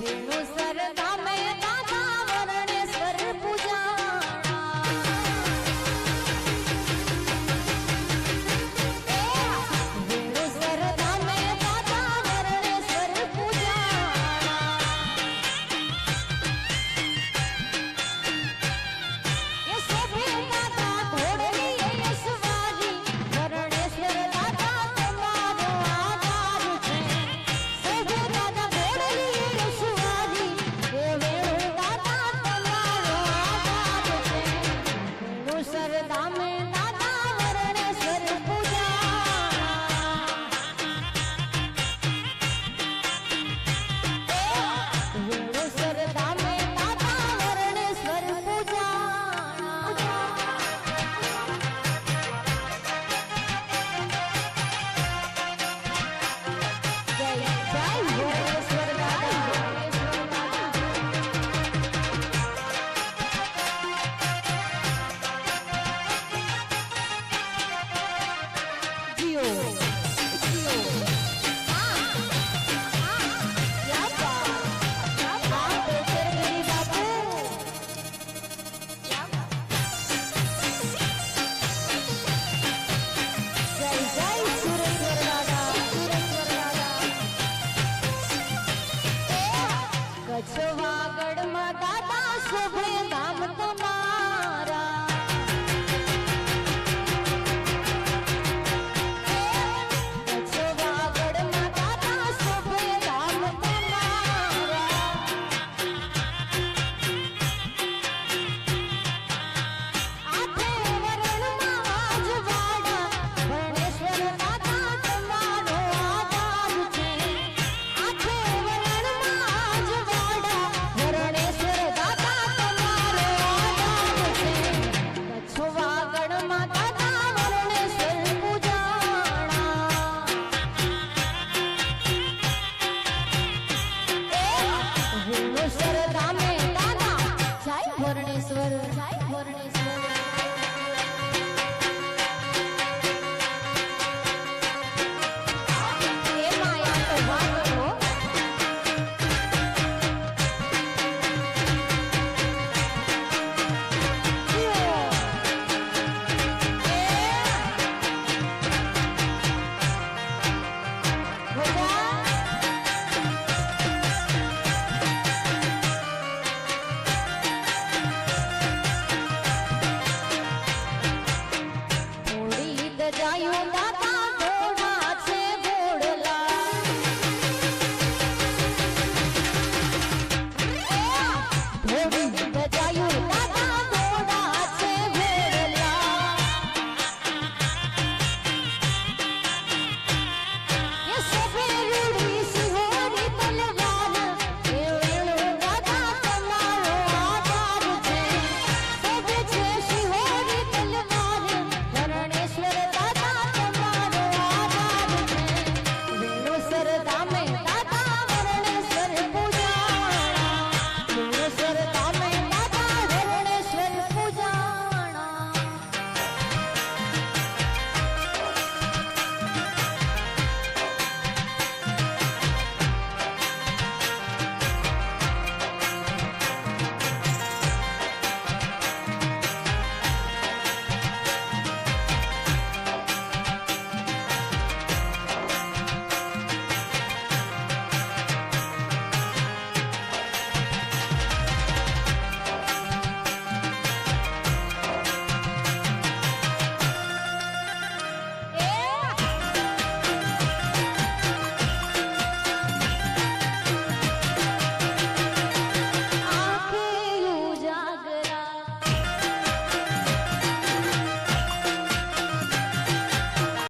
Give 大美。જુવાગઢમાં દાદા શોભે ધામ તમારા. સજાયું દાતા ઘોડા છે ઘોડલા